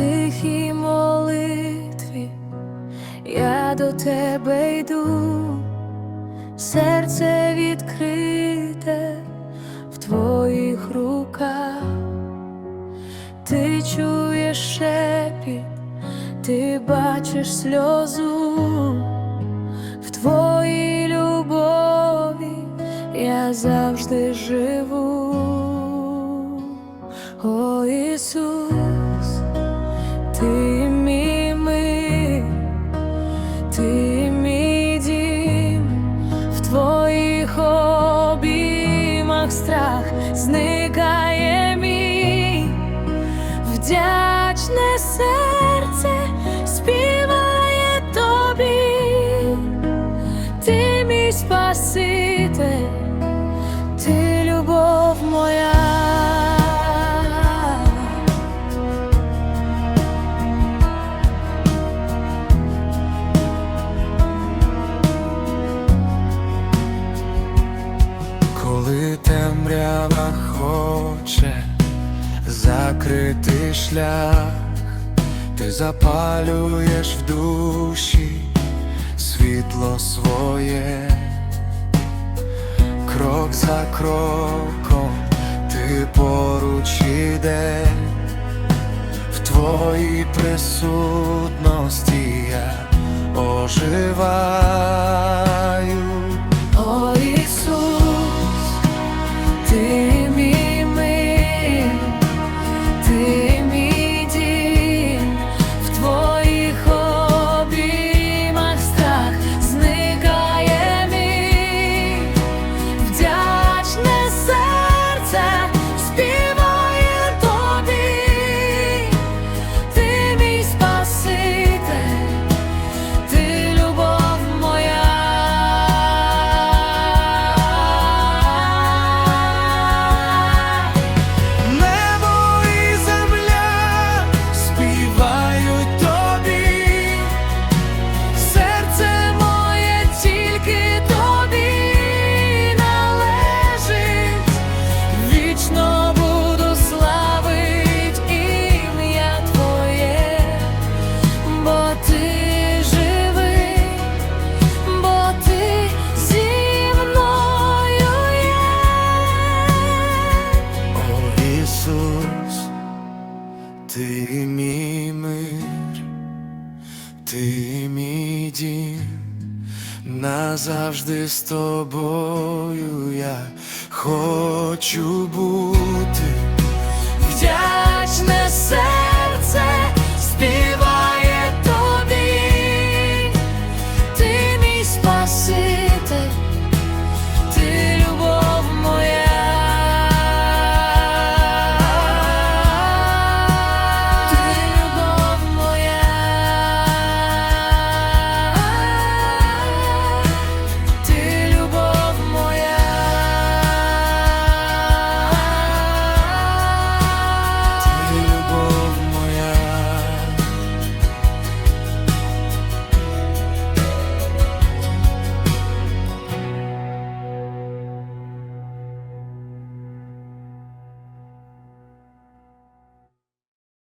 тихій молитві. Я до тебе йду, серце відкрите в твоїх руках, ти чуєш шепіт, ти бачиш сльозу в твоїй любові. Я завжди живу. О Ісус, страх зникає мій, вдячне серце співає тобі, ти мій спаситель, ти любов моя. Коли темрява хоче закрити шлях, ти запалюєш в душі світло своє, крок за кроком ти поруч іде, в твоїй присутності я оживаю. Мій мир, ти мій дім, назавжди з тобою я хочу бути.